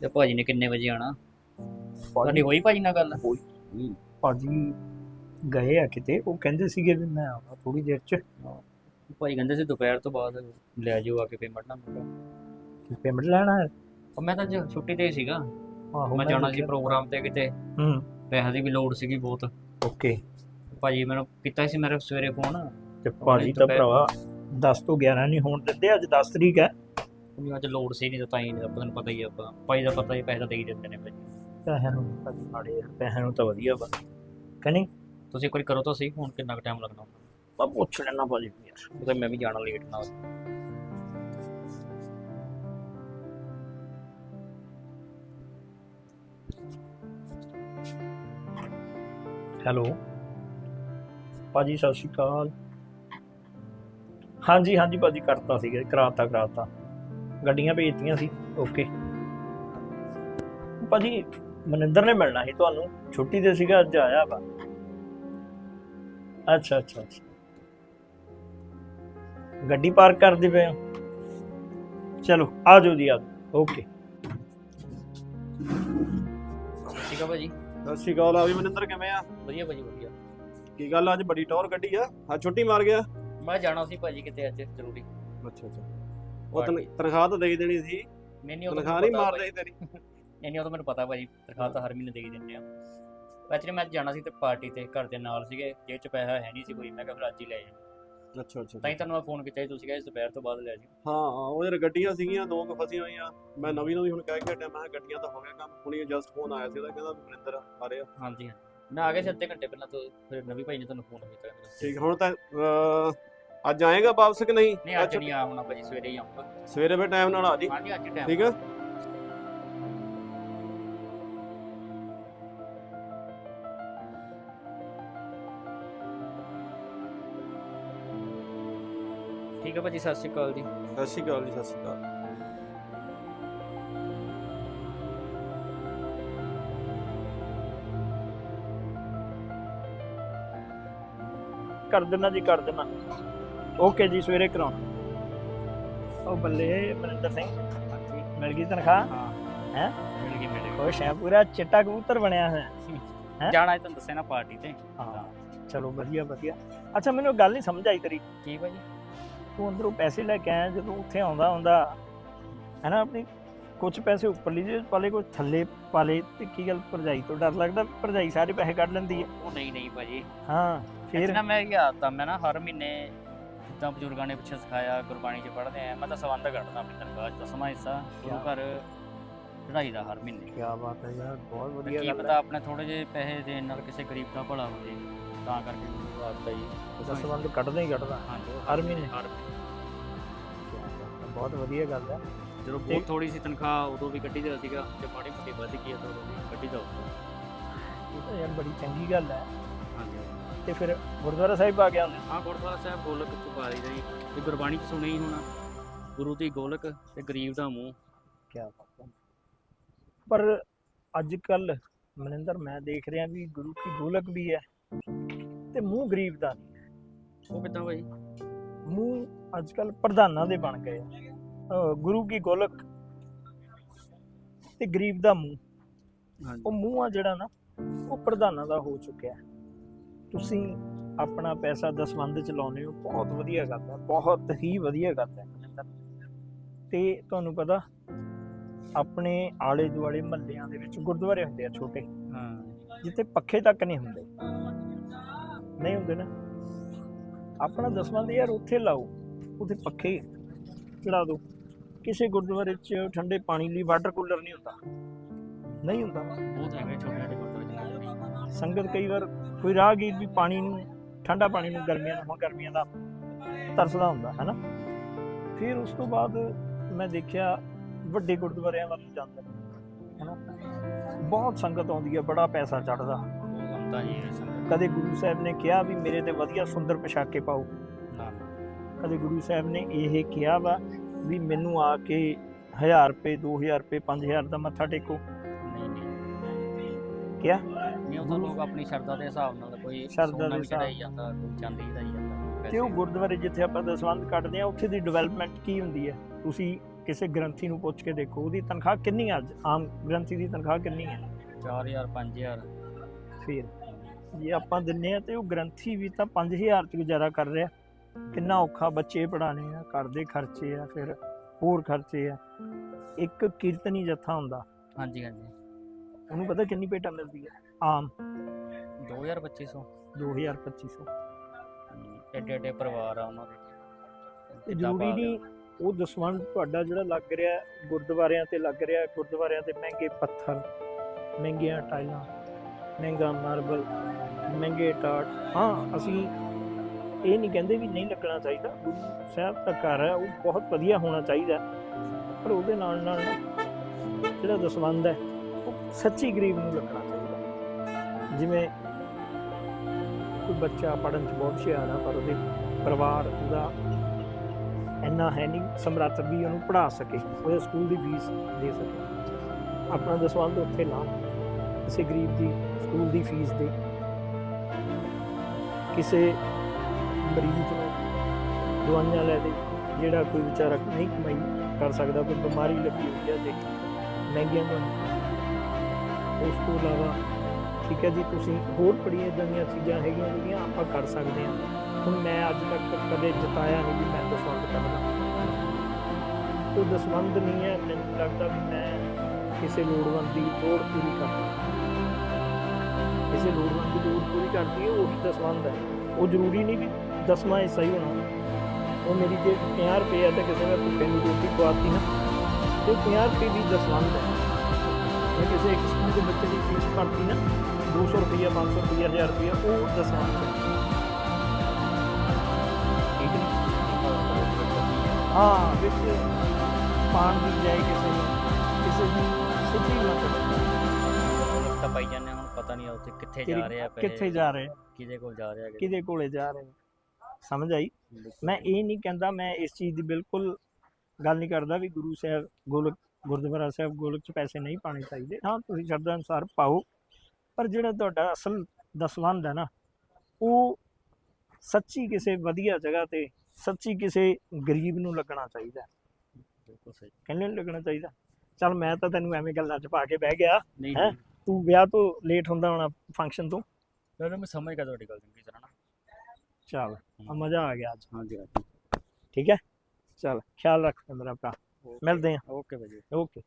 ਤੇ ਭਾਜੀ ਨੇ ਕਿੰਨੇ ਵਜੇ ਆਣਾ ਤੁਹਾਡੀ ਹੋਈ ਭਾਜੀ ਨਾਲ ਗੱਲ? ਭਾਜੀ ਗਏ ਆ ਕਿਤੇ ਉਹ ਕਹਿੰਦੇ ਸੀਗੇ ਵੀ ਮੈਂ ਆਵਾਂ ਥੋੜੀ ਦੇਰ ਚ। ਭਾਜੀ ਕਹਿੰਦੇ ਸੀ ਦੁਪਹਿਰ ਤੋਂ ਬਾਅਦ ਲੈ ਜਾਓ ਆ ਕੇ ਪੇਮੈਂਟ ਨਾ ਮੰਗੋ ਪੇਮੈਂਟ ਲੈਣਾ ਹੈ? ਉਹ ਮੈਂ ਤਾਂ ਅੱਜ ਛੁੱਟੀ ਤੇ ਸੀਗਾ। ਆਹੋ ਮੈਂ ਜਾਣਾ ਸੀ। ਪ੍ਰੋਗਰਾਮ ਤੇ ਕਿਤੇ। ਹੂੰ। ਪੈਸੇ ਦੀ ਵੀ ਲੋੜ ਸੀਗੀ ਬਹੁਤ। ਓਕੇ। ਭਾਜੀ ਮੈਨੂੰ ਕੀਤਾ ਸੀ ਮੇਰੇ ਸਵੇਰੇ ਫੋਨ। ਤੇ ਭਾਜੀ ਤਾਂ ਭਰਾਵਾ 10 ਤੋਂ 11 ਨਹੀਂ ਹੋਣ ਦਿੰਦੇ ਅੱਜ 10 ਤਰੀਕ ਹੈ। ਮੈਨੂੰ ਅੱਜ ਲੋੜ ਸੀ ਨਹੀਂ ਤਾਂ ਹੀ ਨਹੀਂ ਆਪਾਂ ਨੂੰ ਪਤਾ ਹੀ ਆ ਆਪਾਂ ਭਾਈ ਦਾ ਪਤਾ ਹੀ ਪੈਸੇ ਤਾਂ ਦੇ ਹੀ ਦਿੰਦੇ ਨੇ ਭਾਜੀ ਪੈਸਿਆਂ ਨੂੰ ਭਾਜੀ ਮਾੜੇ ਆ, ਪੈਸਿਆਂ ਨੂੰ ਤਾਂ ਵਧੀਆ ਵਾ। ਕਹਿੰਨੀ ਤੁਸੀਂ ਇੱਕ ਵਾਰੀ ਕਰੋ ਤਾਂ ਸਹੀ ਫੋਨ ਕਿੰਨਾ ਕੁ ਟਾਈਮ ਲੱਗਣਾ? ਮੈਂ ਪੁੱਛ ਲੈਣਾ ਭਾਜੀ ਨੂੰ ਯਾਰ ਉਹ ਤਾਂ ਮੈਂ ਵੀ ਜਾਣਾ ਲੇਟ ਨਾ ਹੋਵੇ। ਹੈਲੋ ਭਾਜੀ ਸਤਿ ਸ਼੍ਰੀ ਅਕਾਲ। ਹਾਂਜੀ ਹਾਂਜੀ ਭਾਜੀ ਕਰਤਾ ਸੀਗਾ ਕਰਾਤਾ ਕਰਾਤਾ। ਗੱਡੀਆਂ ਭੇਜਤੀਆਂ ਸੀ ਓਕੇ ਭਾਜੀ ਮਨਿੰਦਰ ਨੇ ਮਿਲਣਾ ਸੀ ਤੁਹਾਨੂੰ ਛੁੱਟੀ ਤੇ ਸੀਗਾ ਅੱਜ ਆਇਆ ਵਾ। ਅੱਛਾ ਅੱਛਾ ਅੱਛਾ। ਗੱਡੀ ਪਾਰਕ ਕਰਦੇ ਪਏ ਹੋ? ਚਲੋ ਆ ਜਾਓ ਜੀ ਆ। ਓਕੇ ਠੀਕ ਆ ਭਾਜੀ। ਸਤਿ ਸ਼੍ਰੀ ਅਕਾਲ ਆ ਵੀ ਮਨਿੰਦਰ ਕਿਵੇਂ ਆ? ਵਧੀਆ ਭਾਜੀ ਵਧੀਆ। ਕੀ ਗੱਲ ਅੱਜ ਬੜੀ ਟੌਰ ਕੱਢੀ ਆ? ਆ ਛੁੱਟੀ ਮਾਰ ਗਿਆ? ਮੈਂ ਜਾਣਾ ਸੀ ਭਾਜੀ ਕਿਤੇ ਅੱਜ ਜ਼ਰੂਰੀ। ਅੱਛਾ ਅੱਛਾ। ਉਹ ਤਨ- ਤਨਖਾਹ ਤਾਂ ਦੇ ਦੇਣੀ ਸੀ। ਨਹੀਂ ਨਹੀਂ ਉਹ ਤਾਂ ਤਨਖਾਹ ਮੈਨੂੰ ਨਹੀਂ ਪਤਾ ਮਾਰਦੇ ਸੀ ਤੇਰੀ। ਨਹੀਂ ਨਹੀਂ ਉਹ ਤਾਂ ਮੈਨੂੰ ਪਤਾ ਭਾਜੀ ਤਨਖਾਹ ਤਾਂ ਹਰ ਮਹੀਨੇ ਦੇ ਹੀ ਦਿੰਦੇ ਆ। ਐਕਚੁਅਲੀ ਮੈਂ ਜਾਣਾ ਸੀ ਤੇ ਪਾਰਟੀ ਤੇ ਘਰ ਦੇ ਨਾਲ ਸੀਗੇ ਜੇਬ ਚ ਪੈਸਾ ਹੈ ਨਹੀਂ ਸੀ ਕੋਈ ਮੈਂ ਕਿਹਾ ਫਿਰ ਅੱਜ ਹੀ ਲੈ ਜਾਣਾ ਅੱਛਾ ਅੱਛਾ ਤਾਂ ਹੀ ਤੁਹਾਨੂੰ ਮੈਂ ਫੋਨ ਕੀਤਾ ਸੀ ਤੁਸੀਂ ਕਹਿੰਦੇ ਦੁਪਹਿਰ ਤੋਂ ਬਾਅਦ ਲੈ ਜਿਓ ਹਾਂ ਹਾਂ, ਉਹ ਯਾਰ ਗੱਡੀਆਂ ਸੀਗੀਆਂ ਦੋ ਕੁ ਫਸੀਆਂ ਹੋਈਆਂ। ਮੈਂ ਨਵੀਂ ਨਵੀਂ ਹੁਣ ਕਹਿ ਕੇ ਹਟਿਆ ਮੈਂ ਕਿਹਾ ਗੱਡੀਆਂ ਤਾਂ ਹੋ ਗਿਆ ਕੰਮ। ਹੁਣੀ ਜਸਟ ਫੋਨ ਆਇਆ ਸੀ ਉਹਦਾ ਕਹਿੰਦਾ ਮਨਿੰਦਰ ਆ ਰਿਹਾ। ਹਾਂਜੀ ਹਾਂਜੀ। ਮੈਂ ਆ ਗਿਆ ਸੀ ਅੱਧੇ ਘੰਟੇ ਪਹਿਲਾਂ ਤੋਂ ਫਿਰ ਨਵੀਂ ਭਾਈ ਨੇ ਤੁਹਾਨੂੰ ਫੋਨ ਕੀਤਾ। ਠੀਕ ਹੁਣ ਤਾਂ ਅਹ, ਅੱਜ ਆਏਗਾ ਵਾਪਸ ਕਿ ਨਹੀਂ? ਨਹੀਂ ਅੱਜ ਨਹੀਂ ਆਉਣਾ ਭਾਜੀ ਸਵੇਰੇ ਹੀ ਆਉਂਗਾ ਸਵੇਰੇ ਫਿਰ ਟਾਈਮ ਨਾਲ ਆ ਜੀ। ਹਾਂਜੀ ਅੱਜ ਟਾਈਮ ਠੀਕ ਆ? ਠੀਕ ਹੈ ਭਾਜੀ ਸਤਿ ਸ਼੍ਰੀ ਅਕਾਲ ਜੀ। ਸਤਿ ਸ਼੍ਰੀ ਅਕਾਲ ਜੀ ਸਤਿ ਸ਼੍ਰੀ ਅਕਾਲ। ਕਰ ਦੇਣਾ ਜੀ ਕਰ ਦੇਣਾ। ਓਕੇ ਜੀ ਸਵੇਰੇ ਕਰਾਉਣਾ। ਉਹ ਬੱਲੇ ਮਨਿੰਦਰ ਸਿੰਘ। ਮਿਲ ਗਈ ਤਨਖਾਹ? ਹਾਂ। ਹੈਂ? ਮਿਲ ਗਈ ਮਿਲ ਖੁਸ਼ ਹੈ ਪੂਰਾ ਚਿੱਟਾ ਕਬੂਤਰ ਬਣਿਆ ਹੋਇਆ। ਗਈ ਹੈਂ? ਜਾਣਾ ਤੁਹਾਨੂੰ ਦੱਸਿਆ ਨਾ ਪਾਰਟੀ ਤੇ। ਹਾਂ। ਚਲੋ ਵਧੀਆ ਵਧੀਆ। ਅੱਛਾ ਮੈਨੂੰ ਗੱਲ ਨਹੀਂ ਸਮਝ ਆਈ ਤੇਰੀ। ਕੀ ਭਾਜੀ ਤੂੰ ਅੰਦਰੋਂ ਪੈਸੇ ਲੈ ਕੇ ਆਇਆ ਜਦੋਂ ਉੱਥੇ ਆਉਂਦਾ ਹੁੰਦਾ ਹੈ ਨਾ ਆਪਣੀ ਕੁਝ ਪੈਸੇ ਉੱਪਰਲੀ ਜੇਬ ਪਾਲੇ ਕੁਝ ਥੱਲੇ ਪਾਲੇ ਤੇ ਕੀ ਗੱਲ ਭਰਜਾਈ ਤੋਂ ਡਰ ਲੱਗਦਾ ਭਰਜਾਈ ਸਾਰੇ ਪੈਸੇ ਕੱਢ ਲੈਂਦੀ ਹੈ? ਉਹ ਨਹੀਂ ਨਹੀਂ ਭਾਜੀ ਹਾਂ ਫਿਰ? ਨਾ ਮੈਂ ਗਿਆ ਤਾਂ ਮੈਂ ਨਾ ਹਰ ਮਹੀਨੇ ਜਿੱਦਾਂ ਬਜ਼ੁਰਗਾਂ ਨੇ ਪਿੱਛੇ ਸਿਖਾਇਆ ਗੁਰਬਾਣੀ 'ਚ ਪੜ੍ਹਦੇ ਆ ਮੈਂ ਤਾਂ ਸਵੰਦ ਕੱਢਦਾ ਆਪਣੀ ਤਨਖਾਹ 'ਚ ਦਸਵਾਂ ਹਿੱਸਾ ਗੁਰੂ ਘਰ ਚੜਾਈ ਦਾ ਹਰ ਮਹੀਨੇ। ਕੀ ਬਾਤ ਹੈ ਯਾਰ ਬਹੁਤ ਤੇ ਵਧੀਆ ਕੀ ਗੱਲ ਪਤਾ ਹੈ। ਆਪਣੇ ਥੋੜੇ ਜਿਹੇ ਪੈਸੇ ਦੇਣ ਨਾਲ ਕਿਸੇ ਗਰੀਬ ਦਾ ਭਲਾ ਹੋ ਜੇ ਤਾਂ ਕਰਕੇ ਮੈਨੂੰ ਆਦਤ ਜੀ। ਦਸਵੰਦ ਕੱਢਦਾ ਹੀ ਕੱਢਦਾ। ਹਾਂਜੀ ਉਹ ਹਰ ਮਹੀਨੇ? ਹਰ ਮਹੀਨੇ। ਬਹੁਤ ਵਧੀਆ ਗੱਲ ਹੈ। ਜਦੋਂ ਤੇ- ਬਹੁਤ ਥੋੜੀ ਸੀ ਤਨਖਾਹ ਉਦੋਂ ਵੀ ਕੱਢੀ ਦਾ ਸੀਗਾ ਜੇ ਮਾੜੀ ਮੋਟੀ ਵੱਧ ਗਈ ਆ ਤਾਂ ਉਦੋਂ ਵੀ ਕੱਢੀ ਦਾ ਹੁੰਦਾ ਇਹ ਤਾਂ ਯਾਰ ਬੜੀ ਚੰਗੀ ਗੱਲ ਹੈ। ਹਾਂਜੀ। ਤੇ ਫਿਰ ਗੁਰਦੁਆਰਾ ਸਾਹਿਬ ਆ ਗਿਆ ਉਹਨੇ। ਹਾਂ ਗੁਰਦੁਆਰਾ ਸਾਹਿਬ ਗੋਲਕ ਚੁਪਾਰੀ ਦਾ ਜੀ। ਤੇ ਗੁਰਬਾਣੀ ਚ ਸੁਣਿਆ ਹੀ ਹੋਣਾ। ਗੁਰੂ ਦੀ ਗੋਲਕ ਤੇ ਗਰੀਬ ਦਾ ਮੂੰਹ। ਕੀ ਬਾਤ ਪਰ ਅੱਜ ਕੱਲ ਮਨਿੰਦਰ ਮੈਂ ਦੇਖ ਰਿਹਾ ਵੀ ਗੁਰੂ ਕੀ ਗੋਲਕ ਵੀ ਹੈ ਤੇ ਮੂੰਹ ਗਰੀਬ ਦਾ ਨਹੀਂ ਉਹ ਕਿੱਦਾਂ ਭਾਈ ਮੂੰਹ ਅੱਜ ਕੱਲ ਪ੍ਰਧਾਨਾਂ ਦੇ ਬਣ ਗਏ ਗੁਰੂ ਕੀ ਗੋਲਕ ਤੇ ਗਰੀਬ ਦਾ ਮੂੰਹ। ਉਹ ਮੂੰਹ ਆ ਜਿਹੜਾ ਨਾ ਉਹ ਪ੍ਰਧਾਨਾਂ ਦਾ ਹੋ ਚੁੱਕਿਆ। ਹੈ। ਤੁਸੀਂ ਆਪਣਾ ਪੈਸਾ ਦਸਵੰਦ ਚ ਲਾਉਂਦੇ ਹੋ ਬਹੁਤ ਵਧੀਆ ਗੱਲ ਹੈ ਬਹੁਤ ਹੀ ਵਧੀਆ ਗੱਲ ਹੈ। ਤੇ ਤੁਹਾਨੂੰ ਪਤਾ ਆਪਣੇ ਆਲੇ ਦੁਆਲੇ ਮਹੱਲਿਆਂ ਦੇ ਵਿੱਚ ਗੁਰਦੁਆਰੇ ਹੁੰਦੇ ਆ ਛੋਟੇ। ਹਾਂ ਜਿੱਥੇ ਪੱਖੇ ਤੱਕ ਨਹੀਂ ਹੁੰਦੇ। ਨਹੀਂ ਹੁੰਦੇ ਨਾ। ਆਪਣਾ ਦਸਵੰਦ ਯਾਰ ਉੱਥੇ ਲਾਓ ਉੱਥੇ ਪੱਖੇ ਚੜਾ ਦਿਓ। ਕਿਸੇ ਗੁਰਦੁਆਰੇ 'ਚ ਠੰਡੇ ਪਾਣੀ ਲਈ ਵਾਟਰ ਕੂਲਰ ਨਹੀਂ ਹੁੰਦਾ। ਨਹੀਂ ਹੁੰਦਾ। ਬਹੁਤ ਹੈਗੇ ਛੋਟੇ ਛੋਟੇ ਗੁਰਦੁਆਰੇ ਸੰਗਤ ਕਈ ਵਾਰ ਕੋਈ ਰਾਹਗੀਰ ਵੀ ਪਾਣੀ ਨੂੰ ਠੰਡਾ ਪਾਣੀ ਨੂੰ ਗਰਮੀਆਂ ਨੂੰ ਹੁਣ ਗਰਮੀਆਂ ਦਾ ਤਰਸਦਾ ਹੁੰਦਾ ਹੈ ਨਾ ਫਿਰ ਉਸ ਤੋਂ ਬਾਅਦ ਮੈਂ ਦੇਖਿਆ ਵੱਡੇ ਗੁਰਦੁਆਰਿਆਂ ਵੱਲ ਜਾਂਦੇ ਨੇ ਹੈ ਨਾ ਬਹੁਤ ਸੰਗਤ ਆਉਂਦੀ ਹੈ ਬੜਾ ਪੈਸਾ ਚੜਦਾ ਕਦੇ ਗੁਰੂ ਸਾਹਿਬ ਨੇ ਕਿਹਾ ਵੀ ਮੇਰੇ ਤੇ ਵਧੀਆ ਸੁੰਦਰ ਪੋਸ਼ਾਕੇ ਪਾਓ। ਕਦੇ ਗੁਰੂ ਸਾਹਿਬ ਨੇ ਇਹ ਕਿਹਾ ਵਾ ਵੀ ਮੈਨੂੰ ਆ ਕੇ 1000 ਰੁਪਏ 2000 ਰੁਪਏ 5000 ਦਾ ਮੱਥਾ ਟੇਕੋ। ਨਹੀਂ ਨਹੀਂ। ਕਿਹਾ ਨਹੀਂ ਉਹ ਤਾਂ ਲੋਕ ਆਪਣੀ ਸ਼ਰਧਾ ਦੇ ਹਿਸਾਬ ਨਾਲ ਕੋਈ ਸ਼ਰਧਾ ਦੇ ਚੜਾਈ ਹਿਸਾਬ ਜਾਂਦਾ ਕੋਈ ਚਾਂਦੀ ਚੜਾਈ ਜਾਂਦਾ ਤੇ ਉਹ ਗੁਰਦੁਆਰੇ ਜਿੱਥੇ ਆਪਾਂ ਦਸਵੰਧ ਕੱਢਦੇ ਆ ਉੱਥੇ ਦੀ ਡਿਵੈਲਪਮੈਂਟ ਕੀ ਹੁੰਦੀ ਹੈ? ਤੁਸੀਂ ਕਿਸੇ ਗ੍ਰੰਥੀ ਨੂੰ ਪੁੱਛ ਕੇ ਦੇਖੋ ਉਹਦੀ ਤਨਖਾਹ ਕਿੰਨੀ ਆ? ਅੱਜ ਆਮ ਗ੍ਰੰਥੀ ਦੀ ਤਨਖਾਹ ਕਿੰਨੀ ਹੈ? 4000 5000 ਫਿਰ ਜੇ ਆਪਾਂ ਦਿੰਨੇ ਆ ਤੇ ਉਹ ਗ੍ਰੰਥੀ ਵੀ ਤਾਂ 5000 ਚ ਗੁਜ਼ਾਰਾ ਕਰ ਰਿਹਾ। ਕਿੰਨਾ ਔਖਾ ਬੱਚੇ ਪੜਾਣੇ ਆ ਘਰ ਦੇ ਖਰਚੇ ਆ ਫਿਰ ਹੋਰ ਖਰਚੇ ਆ। ਇੱਕ ਕੀਰਤਨੀ ਜਥਾ ਹੁੰਦਾ। ਹਾਂਜੀ ਹਾਂਜੀ। ਉਹਨੂੰ ਪਤਾ ਕਿੰਨੀ ਪੇਟਾ ਮਿਲਦੀ ਹੈ? ਆਮ 2250 2000 2500 ਐਡੇ ਐਡੇ ਪਰਿਵਾਰ ਆ ਉਹਨਾਂ ਦੇ। ਤੇ ਕਿੱਦਾਂ ਜ਼ਰੂਰੀ? ਨਹੀਂ ਉਹ ਦਸਵੰਧ ਤੁਹਾਡਾ ਜਿਹੜਾ ਲੱਗ ਰਿਹਾ ਗੁਰਦੁਆਰਿਆਂ ਤੇ ਲੱਗ ਰਿਹਾ ਗੁਰਦੁਆਰਿਆਂ ਤੇ ਮਹਿੰਗੇ ਪੱਥਰ ਮਹਿੰਗੀਆਂ ਟਾਈਲਾਂ ਮਹਿੰਗਾ ਮਾਰਬਲ ਮਹਿੰਗੇ ਟਾਟ। ਹਾਂ ਅਸੀਂ ਇਹ ਨਹੀਂ ਕਹਿੰਦੇ ਵੀ ਨਹੀਂ ਲੱਗਣਾ ਚਾਹੀਦਾ। ਗੁਰੂ ਸਾਹਿਬ ਦਾ ਘਰ ਹੈ ਉਹ ਬਹੁਤ ਵਧੀਆ ਹੋਣਾ ਚਾਹੀਦਾ। ਪਰ ਉਹਦੇ ਨਾਲ ਨਾਲ ਜਿਹੜਾ ਦਸਵੰਧ ਹੈ ਉਹ ਸੱਚੀ ਗਰੀਬ ਨੂੰ ਲੱਗਣਾ ਚਾਹੀਦਾ। ਜਿਵੇਂ ਕੋਈ ਬੱਚਾ ਪੜ੍ਹਨ 'ਚ ਬਹੁਤ ਹੁਸ਼ਿਆਰ ਆ, ਪਰ ਉਹਦੇ ਪਰਿਵਾਰ ਉਹਦਾ ਇੰਨਾ ਹੈ ਨਹੀਂ ਸਮਰੱਥ ਵੀ ਉਹਨੂੰ ਪੜ੍ਹਾ ਸਕੇ, ਉਹਦੇ ਸਕੂਲ ਦੀ ਫੀਸ ਦੇ ਸਕੇ। ਆਪਣਾ ਦਸਵੰਧ ਉੱਥੇ ਲਾ, ਕਿਸੇ ਗਰੀਬ ਦੀ ਸਕੂਲ ਦੀ ਫੀਸ ਦੇ। ਕਿਸੇ ਮਰੀਜ਼ ਨੂੰ ਦਵਾਈਆਂ ਲੈ ਦੇ, ਜਿਹੜਾ ਕੋਈ ਵਿਚਾਰਾ ਨਹੀਂ ਕਮਾਈ ਕਰ ਸਕਦਾ, ਕੋਈ ਬਿਮਾਰੀ ਲੱਗੀ ਹੋਈ ਹੈ ਤੇ ਮਹਿੰਗੀਆਂ ਦਵਾਈਆਂ। ਉਸ ਤੋਂ ਇਲਾਵਾ ਠੀਕ ਹੈ ਜੀ, ਤੁਸੀਂ ਹੋਰ ਬੜੀਆਂ ਇਦਾਂ ਦੀਆਂ ਚੀਜ਼ਾਂ ਹੈਗੀਆਂ ਜਿਹੜੀਆਂ ਆਪਾਂ ਕਰ ਸਕਦੇ ਹਾਂ। ਹੁਣ ਮੈਂ ਅੱਜ ਤੱਕ ਕਦੇ ਜਤਾਇਆ ਨਹੀਂ ਵੀ ਮੈਂ ਦਸਵੰਧ ਕਰਦਾ ਉਹ ਦਸਵੰਧ ਨਹੀਂ ਹੈ, ਮੈਨੂੰ ਲੱਗਦਾ ਵੀ ਮੈਂ ਕਿਸੇ ਲੋੜਵੰਦ ਦੀ ਲੋੜ ਪੂਰੀ ਕਰਦਾ। ਕਿਸੇ ਲੋੜਵੰਦ ਦੀ ਲੋੜ ਪੂਰੀ ਕਰਦੀ ਹੈ, ਉਹੀ ਦਸਵੰਧ ਹੈ। ਉਹ ਜ਼ਰੂਰੀ ਨਹੀਂ ਵੀ ਦਸਵਾਂ ਹਿੱਸਾ ਹੀ ਹੋਣਾ। ਉਹ ਮੇਰੀ ਜੇ 50 ਰੁਪਏ ਹੈ ਤੇ ਕਿਸੇ ਨੇ ਭੁੱਖੇ ਨੂੰ ਰੋਟੀ ਖਵਾਤੀ ਨਾ। ਤੇ 50 ਰੁਪਏ ਵੀ ਦਸਵੰਧ ਹੈ। ਜੇ ਕਿਸੇ ਇੱਕ ਸਕੂਲ ਦੇ ਬੱਚੇ ਦੀ ਫੀਸ ਭਰਤੀ ਨਾ 200 ਰੁਪਏ 500 ਰੁਪਏ 1000 ਰੁਪਏ ਉਹ ਹੈ ਠੀਕ ਹਾਂ ਵਿੱਚ ਪਾਣ ਦੀ ਜਾਏ ਕਿਸੇ ਨੂੰ ਕਿਸੇ ਦੀ ਸਿੱਧੀ ਮਤਲਬ ਤਾਂ ਪਾਈ ਜਾਂਦੇ ਹੁਣ ਪਤਾ ਨਹੀਂ ਉੱਥੇ ਕਿੱਥੇ ਜਾ ਰਿਹਾ ਪੈਸੇ ਕਿੱਥੇ ਜਾ ਰਹੇ ਕਿਹਦੇ ਕੋਲ ਜਾ ਰਿਹਾ ਕਿਹਦੇ ਕੋਲੇ ਜਾ ਰਹੇ ਸਮਝ ਆਈ? ਮੈਂ ਇਹ ਨਹੀਂ ਕਹਿੰਦਾ ਮੈਂ ਇਸ ਚੀਜ਼ ਦੀ ਬਿਲਕੁਲ ਗੱਲ ਨਹੀਂ ਕਰਦਾ ਵੀ ਗੁਰੂ ਸਾਹਿਬ ਗੋਲਕ ਗੁਰਦੁਆਰਾ ਸਾਹਿਬ ਗੋਲਕ ਚ ਪੈਸੇ ਨਹੀਂ ਪਾਣੇ ਚਾਹੀਦੇ। ਹਾਂ ਤੁਸੀਂ ਸ਼ਰਧਾ ਅਨੁਸਾਰ ਪਾਓ। ਪਰ ਜਿਹੜਾ ਤੁਹਾਡਾ ਅਸਲ ਦਸਵੰਧ ਹੈ ਨਾ ਉਹ ਸੱਚੀ ਕਿਸੇ ਵਧੀਆ ਜਗ੍ਹਾ ਤੇ ਸੱਚੀ ਕਿਸੇ ਗਰੀਬ ਨੂੰ ਲੱਗਣਾ ਚਾਹੀਦਾ। ਬਿਲਕੁਲ ਸਹੀ। ਕਹਿੰਦੇ ਲੱਗਣਾ ਚਾਹੀਦਾ। ਚਲ ਮੈਂ ਤਾਂ ਤੈਨੂੰ ਐਵੇਂ ਗੱਲਾਂ 'ਚ ਪਾ ਕੇ ਬਹਿ ਗਿਆ। ਨਹੀਂ ਹੈਂ? ਤੂੰ ਵਿਆਹ ਤੋਂ ਲੇਟ ਹੁੰਦਾ ਹੋਣਾ ਫੰਕਸ਼ਨ ਤੋਂ? ਨਹੀਂ ਮੈਂ ਸਮਝ ਗਿਆ ਤੁਹਾਡੀ ਗੱਲ ਚੰਗੀ ਤਰ੍ਹਾਂ ਨਾ। ਚੱਲ ਆ ਮਜ਼ਾ ਆ ਗਿਆ ਅੱਜ। ਹਾਂਜੀ ਹਾਂਜੀ। ਠੀਕ ਹੈ? ਚੱਲ ਖਿਆਲ ਰੱਖ ਮੇਰਾ ਭਰਾ। ਮਿਲਦੇ ਆ ਓਕੇ ਭਾਜੀ। ਓਕੇ।